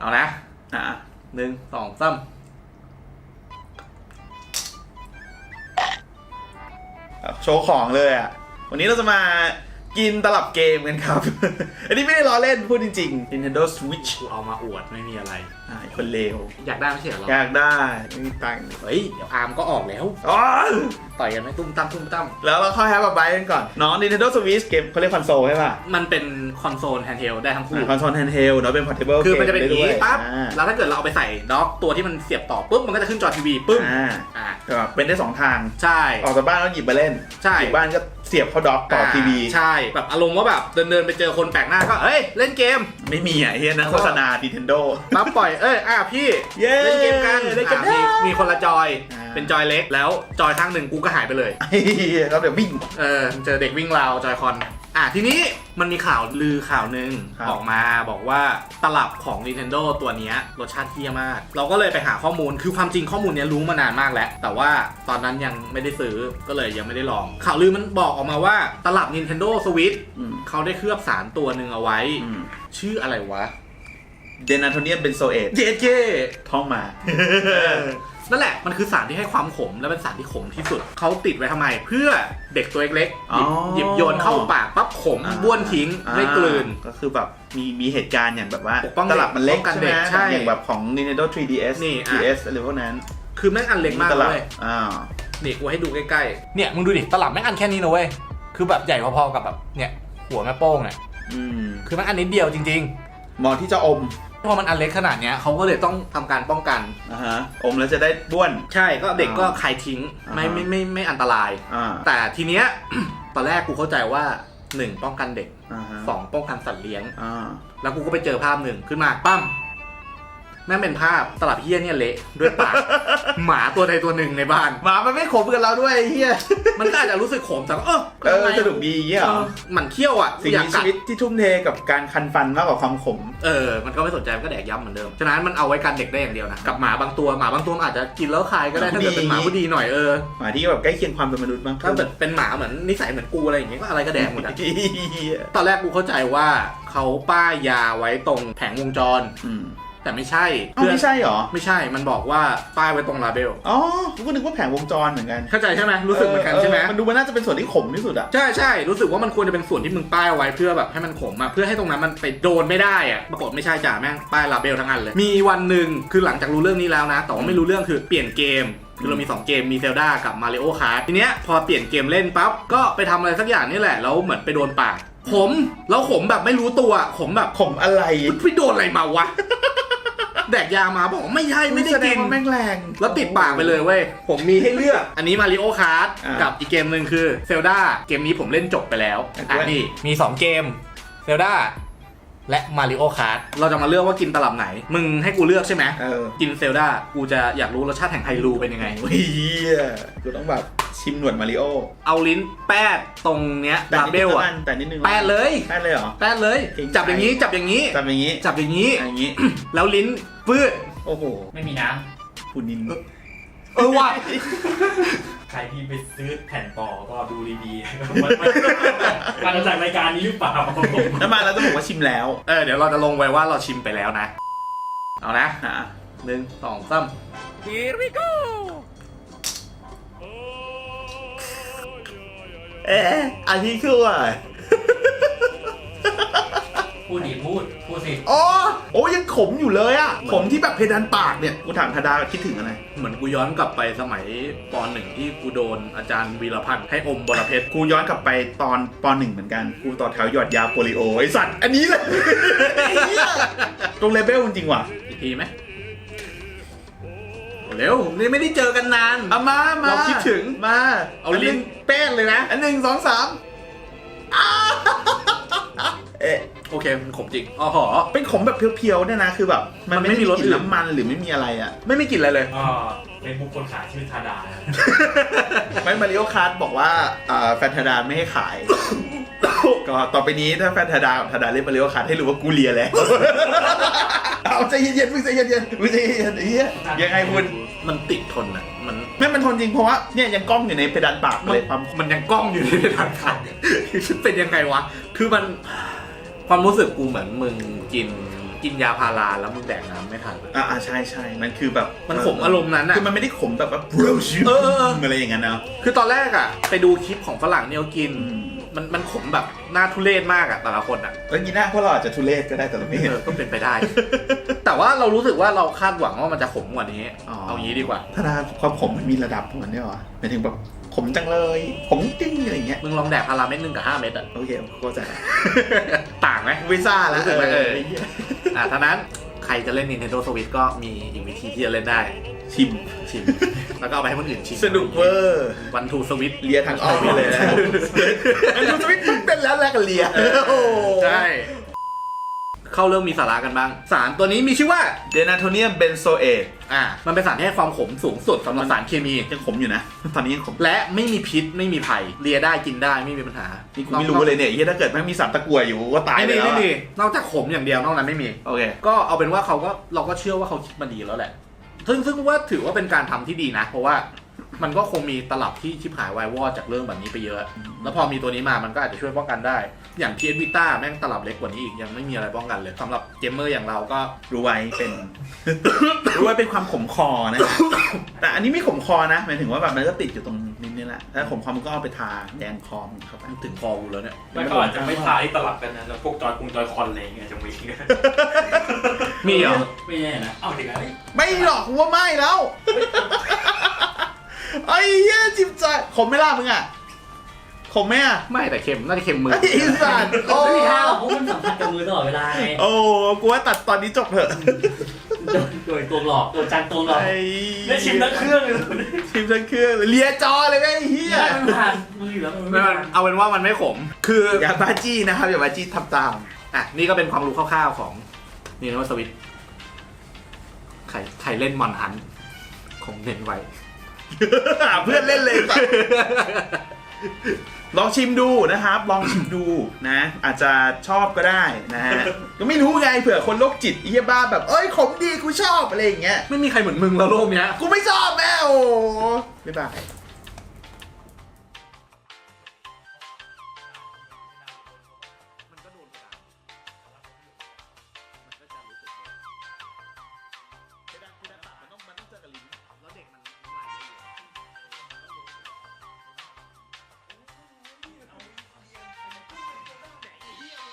เอานะอะหนึ่งสองสามโชว์ของเลยอะ วันนี้เราจะมา กินตลับเกมกันครับ อันนี้ไม่ได้ล้อเล่นพูดจริงๆ Nintendo Switch กูเอามาอวดไม่มีอะไร อ่าไอ้คนเลวอยากได้ไม่ใช่เหรออยากได้ไม่มีตังค์เฮ้ยเดี๋ยวอาร์มก็ออกแล้ว อ๋อต่อยกันไหมตุ้มตั้มตุ้มตั้มแล้วเราเข้าแฮปปี้ไบกันก่อนน้อง Nintendo Switch เกมเขาเรียกคอนโซลใช่ป่ะมันเป็นคอนโซลแฮนด์เฮลได้ทั้งคู่คอนโซลแฮนด์เฮลเนาะเป็น portable คือมันจะเป็นอย่างด้วนี้ยปั๊บอ่าแล้วถ้าเกิดเราเอาไปใส่ด็อกตัวที่มันเสียบต่อปุ๊บมันก็จะขึ้นจอทีวีปุ๊บอ่าอ่าก็เป็นได้สองทาง ใช่ ออกจากบ้านแล้วหยิบมาเล่นใช่ อยู่บ้านก็ เสียบเข้าด็อกต่อทีวีใช่แบบอารมณ์ว่าแบบเดินเดินๆไปเจอคนแปลกหน้าก็เฮ้ยเล่นเกม ไม่มีอะเฮียนะโฆษณา Nintendo ปั๊บปล่อยเอ้ยอะพี่เย้เล่นเกมกันเล่นกันอะมีได้มีคนละจอยอ่าเป็นจอยเล็กแล้วจอยข้างหนึ่งกูก็หายไปเลยไอ้เหี้ยครับเดี๋ยววิ่งเออเจอเด็กวิ่งราวจอยคอน อะทีนี้มันมีข่าวลือข่าวหนึ่งครับ ออกมาบอกว่าตลับของ Nintendo ตัวเนี้ยรสชาติเที่ยมาก เราก็เลยไปหาข้อมูลคือความจริงข้อมูลเนี้ยรู้มานานมากแล้ว แต่ว่าตอนนั้นยังไม่ได้ซื้อก็เลยยังไม่ได้ลอง ข่าวลือมันบอกออกมาว่าตลับ Nintendo Switch อืมเขาได้เคลือบสารตัวหนึ่งเอาไว้ อืมชื่ออะไรวะเดนาโทเนียมเบนโซเอตเจเจท่องมา นั่นแหละมันคือสารที่ให้ความขมและเป็นสารที่ขมที่สุด เขาติดไว้ทำไมเพื่อเด็กตัวเล็กๆหยิบอ๋อหยิบโยนเข้าปากปั๊บขมอ่า บ้วนทิ้งได้กลืน อ่าก็คือแบบมีมีเหตุการณ์อย่างแบบว่าปกป้องตลับมันเล็กป้องกันใช่ไหมเด็กใช่อย่างแบบของ Nintendo 3DS นี่อะ DS อะไรพวกนั้นคือแม่งอันเล็กมากตลับเลยอ่า นี่กูให้ดูใกล้ๆเนี่ยมึงดูดิตลับแม่งอันแค่นี้นะเว้ยคือแบบใหญ่พอๆกับแบบเนี่ยหัวแม่โป้งเนี่ยอืมคือแม่งอันนิดเดียวจริงเหมอที่จะอมๆ พอมันอันเล็กขนาดเนี้ยเขาก็เลยต้องทำการป้องกัน อ่าฮะอมแล้วจะได้บ้วน ใช่ก็เด็กก็อ่าคายทิ้งไม่อ่าไม่ไม่ไม่อันตราย อ่าแต่ทีเนี้ย ตอนแรกกูเข้าใจว่าหนึ่งป้องกันเด็กอ่าฮะสองป้องกันสัตว์เลี้ยง อ่าแล้วกูก็ไปเจอภาพหนึ่งขึ้นมาปั้ม แม่งเป็นภาพตลับเฮี้ยเนี่ยเละด้วยปาก หมาตัวใดตัวหนึ่งในบ้าน หมามันไม่ขมกับเราด้วยไอ้เฮียมันก็อาจจะรู้สึกขมแต่ก็เออเออทำไมสนุกดีอย่างเงี้ยเอเหรออหมันเคี้ยวอะสิ่งอยากมีกัชีดวิตที่ทุ่มเทกับการคันฟันมากกว่าความขม เออ มันก็ไม่สนใจมันก็แดกย้ำเหมือนเดิม ฉะนั้นมันเอาไว้กันเด็กได้อย่างเดียวนะ กับหมาบางตัวหมาบางตัวมันอาจจะกินแล้วคายก็ได้หมาถ้าเกิดเป็นหมาผู้ผู้ดีดีหน่อยเออ หมาที่แบบใกล้เคียงความเป็นมนุษย์มากถ้าเกิดเป็นหมาเหมือนนิสัยเหมือนกูอะไรอย่างเงี้ยก็อะไรก็แดกหมดอะเหี้ยตอนแรกกูเข้าใจว่าเขาป้ายยาไว้ตรงแผงวงจรอืม แต่ไม่ใช่เอ้าไม่ใช่เหรอ ไม่ใช่ มันบอกว่าป้ายไว้ตรงลาเบล อ๋อกูก็นึกว่าแผงวงจรเหมือนกันเข้าใจใช่ไหมรู้สึกเหมือนกันใช่ไหม มันดูมันน่าจะเป็นส่วนที่ขมที่สุดอะใช่ใช่รู้สึกว่ามันควรจะเป็นส่วนที่มึงป้ายเอาไว้เพื่อแบบให้มันขมอะเพื่อให้ตรงนั้นมันไปโดนไม่ได้อะปรากฏไม่ใช่จ่าแม่งป้ายลาเบลทั้งอันเลย มีวันหนึ่งคือหลังจากรู้เรื่องนี้แล้วนะ แต่ว่าไม่รู้เรื่องคือเปลี่ยนเกม คือเรามี 2 เกมมีเซลดากับมาริโอคาร์ทีเนี้ยพอเปลี่ยนเกมเล่นปั๊บก็ไปทำอะไรสักอย่างนี่แหละแล้วเหมือนไปโดนปากขมแล้วขมแบบไม่รู้ตัวขมแบบขมอะไร ไปโดนอะไรมาวะ แดกยามาบอกว่าไม่ใช่ไม่ได้แสดกิงน ว่าแม่งแรง แล้วติดปากไปเลยเว้ย ผมมีให้เลือก อันนี้มาริโอคาร์อ่ากับอีกเกมหนึ่งคือเซลดาเกมนี้ผมเล่นจบไปแล้ว อะอะนี่มี 2 เกมเซลดา และมาริโอคาร์เราจะมาเลือกว่ากินตลับไหน มึงให้กูเลือกใช่ไหมเออ กินเซลดากูจะอยากรู้รสชาติแห่งไฮรูเป็นยังไง เฮียกูต้องแบบชิมหนวดมาริโอเอาลิ้นแป้ดตรงเนี้ยแต่ลานิดเบนึงลแล้วอะกันแต่นิดนึงแป้ดเลยแป้ดเลยเหรอ แป้ดเลยเก่งใจจับอย่างนี้จับอย่างนี้จำอย่างนี้ จับอย่างนี้ อย่างนี้ แล้วลิ้นปื้ดโอ้โห ไม่มีน้คุณนินเออว่ะำ ใครที่ไปซื้อแผ่นต่อก็ดูดีๆมันมันมันมาจากรายการนี้หรือเปล่าแล้วมาแล้วต้องบอกว่าชิมแล้ว เออเดี๋ยวเราจะลงไว้ว่าเราชิมไปแล้วนะ เอานะอะหนึ่งสองสามเอ๊ะอันนี้คือว่า พูดดิพูดพูดสิอ๋อโอ้ยังขมอยู่เลยอะขมที่แบบเพดานปากเนี่ยกูถามธดาคิดถึงอะไร เหมือนกูย้อนกลับไปสมัยปหนึ่งที่กูโดนอาจารย์วีรพันธ์ให้อมบรเพชรกูย้อนกลับไปตอนปหนึ่งเหมือนกัน กูต่อแถวหยอดยาโปลิโอไอสัตว์อันนี้เลยเหี้ยตรงเลเบลจริงๆว่ะอีกทีไหมเร็วนี่ไม่ได้เจอกันนานเอามามาเราคิดถึงมาเอาลิ้นแป้นเลยนะ อันหนึ่งสองสามอ้าเอ๊ะ โอเคมันขมจริงอ๋อหอ เป็นขมแบบเพียวๆเนี่ยนะคือแบบมันมันไม่ไม่มีมีรรสสอื่นน้ำมันหรือไม่มีอะไรอะ ไม่ไม่กลินอะไรเลยก็เป็นบุคคลขายชื่อธาดาไม่มาริโอคาร์ดบอกว่าอ่าแฟนธดาไม่ให้ขาย ก็ต่อไปนี้ถ้าแฟนธดากับธดาเล่นมาริโอคาร์ดให้รู้ว่ากูเลียแล้ว เอาใจเย็นๆมึงใจเย็นๆมึงใจเย็นๆไอ้เหี้ยยังไงคุณมันติดทนอะ มัน ไม่มันทนจริงเพราะว่าเนี่ยยังกล้องอยู่ในเพดานปากเลยความ มันยังกล้องอยู่ในทางขาดเป็นยังไงวะ คือมัน ความรู้สึกกูเหมือนมึงกินกินยาพาราแล้วมึงแดกน้ำไม่ทันอ่าอ่าใช่ใช่มันคือแบบมันขมอารมณ์นั้นอะ คือมันไม่ได้ขมแบบว่า bro shoot เออเออเออ อะไรอย่างนั้นเนาะคือตอนแรกอะไปดูคลิปของฝรั่งเนี่ยเขากินอืมมันมันขมแบบหน้าทุเรศมากอะแต่ละคนอะเอ้ยนี่นะพวกเราอาจจะทุเรศก็ได้แต่เราไม่เห็น เออก็เป็นไปได้ แต่ว่าเรารู้สึกว่าเราคาดหวังว่ามันจะขมกว่านี้อ๋อ เอางี้ดีกว่า ถ้าความขมมันมีระดับของมันด้วยเหรอหมายถึงแบบขมจังเลยขมติ้งอะไรอย่างเงี้ยมึงลองแดกพาราเม็ดหนึ่งกับห้าเม็ดอะ โอเคเข้าใจละ ต่างไหมวิซ่าแล้วรู้สึกไหมเออไหี้ยอะท่านั้นใครจะเล่น Nintendo Switch ก็มีอีกวิธีที่จะเล่นได้ ชิม ชิม แล้วก็เอาไปให้คนอื่นชิมสนุกเวอร์วันทูสวิตเลียทางอ้อมไปเลยนะมันดูสวิตช์ปุ๊บเป็นแล้วแล้วกันเลียโอ้โห ใช่ เข้าเรื่องมีสาระกันบ้าง สารตัวนี้มีชื่อว่า เดนาโทเนียมเบนโซเอตอ่ามันเป็นสารที่ให้ความขมสูงสุดสำหรับสารเคมี ยังขมอยู่นะ ตอนนี้ยังขม และไม่มีพิษไม่มีภัยเลียได้กินได้ไม่มีปัญหานี่กูไม่รู้เลยเนี่ยเฮียถ้าเกิดไม่มีสารตะกั่วอยู่ก็ตายไม่ไปมีแล้วไม่อะมีนอกจากขมอย่างเดียวนอกนั้นไม่มี โอเค ก็เอาเป็นว่าเขาก็เราก็เชื่อว่าเขาคิดมาดีแล้วแหละ ซึ่งซึ่งว่าถือว่าเป็นการทำที่ดีนะ เพราะว่า มันก็คงมีตลับที่ชิบหายวายวอดจากเรื่องแบบนี้ไปเยอะ แล้วพอมีตัวนี้มามันก็อาจจะช่วยป้องกันได้ อย่าง PS Vita แม่งตลับเล็กกว่านี้อีกยังไม่มีอะไรป้องกันเลยสำหรับเกมเมอร์อย่างเราก็ รู้ไว้เป็น รู้ไว้เป็นความขมคอนะ แต่อันนี้ไม่ขมคอนะหมายถึงว่าแบบมันก็ติดอยู่ตรงนี้นี่แหละถ้าขมคอมันก็เอาไปทาแดงคอมนเข้าไปถึงคอกูแล้วเนี่ยไม่ก็อาจจะไม่ทาที่ตลับกันนะแล้วพวกจอยคงจอยคอนอะไรอย่างเงี้ยจะมีมีเหรอไม่แน่นะเอ้าถึงไงไม่หรอกกูว่าไม่แล้ว ไอ้เหี้ยจิบใจขมไม่ล่ะมึงอะขมไหมอะไม่แต่เค็มน่าจะเค็มมือไอ้สัตว์โอ้ไม่มีทางหรอกเพราะมันสัมผัสกับมือตลอดเวลาไงโอ้กูว่าตัดตอนนี้จบเถอะโดนโดนตัวหลอกโดนจันตัวหลอกไอ้ได้ชิมทั้งเครื่องเลยชิมทั้งเครื่องเลยเลียจอเลยไอ้เหี้ยใช่มันผ่านมืออยู่แล้วมันไม่ไม่มันผ่านเอาเป็นว่ามันไม่ขม คืออย่าบ้าจี้นะครับอย่าบ้าจี้ทำตามอะนี่ก็เป็นความรู้คร่าวๆของนีโนสวิตใครใครเล่นมอนฮันของเน้นไว้ หาเพื่อนเล่นเลยสัตว์ลองชิมดูนะครับ ลองชิมดูนะ อาจจะชอบก็ได้นะฮะก็ไม่รู้ไงเผื่อคนโรคจิตเฮียบ้าแบบ เอ้ยขมดีกูชอบอะไรอย่างเงี้ย ไม่มีใครเหมือนมึงแล้วโลกเนี้ย กูไม่ชอบแม่โอ้บ๊ายบาย